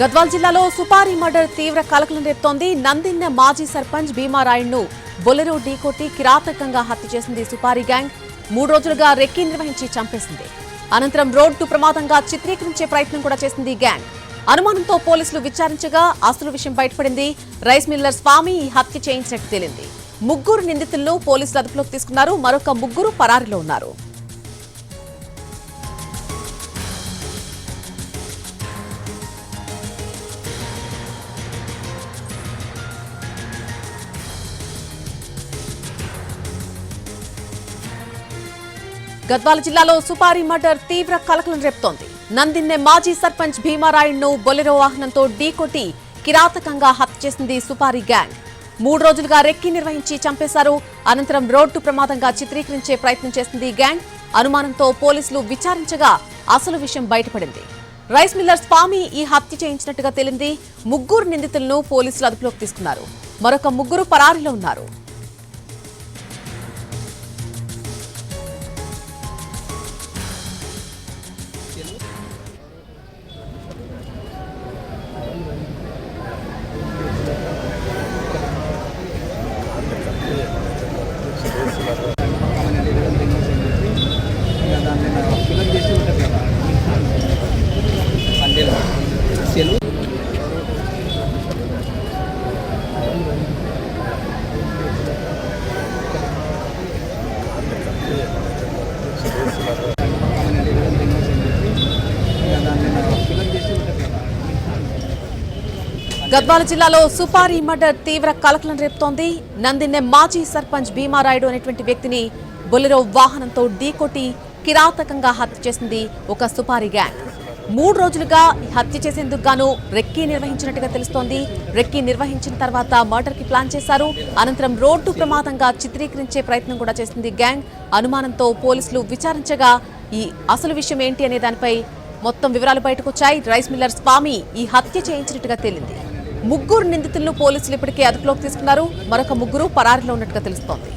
గద్వాల్ జిల్లాలో సుపారీ మర్డర్ తీవ్ర కలకలం రేపుతోంది. నందిన్న మాజీ సర్పంచ్ భీమారాయణ్ను బొలెరో ఢీకొట్టి కిరాతకంగా హత్య చేసింది సుపారీ గ్యాంగ్. మూడు రోజులుగా రెక్కీ నిర్వహించి చంపేసింది. అనంతరం రోడ్డు ప్రమాదంగా చిత్రీకరించే ప్రయత్నం కూడా చేసింది ఈ గ్యాంగ్. అనుమానంతో పోలీసులు విచారించగా అసలు విషయం బయటపడింది. రైస్ మిల్లర్ స్వామి ఈ హత్య చేయించినట్టు తేలింది. ముగ్గురు నిందితులను పోలీసులు అదుపులోకి తీసుకున్నారు. మరొక ముగ్గురు పరారిలో ఉన్నారు. గద్వాల జిల్లాలో సుపారీ మర్డర్ తీవ్ర కలకలం రేపుతోంది. నందిన్నె మాజీ సర్పంచ్ భీమారాయుడును బొలెరో వాహనంతో ఢీకొట్టి కిరాతకంగా హత్య చేసింది సుపారీ గ్యాంగ్. మూడు రోజులుగా రెక్కి నిర్వహించి చంపేశారు. అనంతరం రోడ్డు ప్రమాదంగా చిత్రీకరించే ప్రయత్నం చేసింది ఈ గ్యాంగ్. అనుమానంతో పోలీసులు విచారించగా అసలు విషయం బయటపడింది. రైస్ మిల్లర్ స్వామి ఈ హత్య చేయించినట్టుగా తేలింది. ముగ్గురు నిందితులను పోలీసులు అదుపులోకి తీసుకున్నారు. మరొక ముగ్గురు పరారీలో ఉన్నారు. గద్వాల జిల్లాలో సుపారీ మర్డర్ తీవ్ర కలకలం రేపుతోంది. నందిన్నె మాజీ సర్పంచ్ భీమారాయుడు అనేటువంటి వ్యక్తిని బొలెరో వాహనంతో ఢీకొట్టి కిరాతకంగా హత్య చేసింది ఒక సుపారీ గ్యాంగ్. మూడు రోజులుగా ఈ హత్య చేసేందుకు గాను రెక్కీ నిర్వహించినట్టుగా తెలుస్తోంది. రెక్కీ నిర్వహించిన తర్వాత మర్డర్కి ప్లాన్ చేశారు. అనంతరం రోడ్డు ప్రమాదంగా చిత్రీకరించే ప్రయత్నం కూడా చేసింది గ్యాంగ్. అనుమానంతో పోలీసులు విచారించగా ఈ అసలు విషయం ఏంటి అనే దానిపై మొత్తం వివరాలు బయటకు వచ్చాయి. రైస్ మిల్లర్ స్వామి ఈ హత్య చేయించినట్టుగా తేలింది. ముగ్గురు నిందితులను పోలీసులు ఇప్పటికే అదుపులోకి తీసుకున్నారు. మరొక ముగ్గురు పరారిలో ఉన్నట్టుగా తెలుస్తోంది.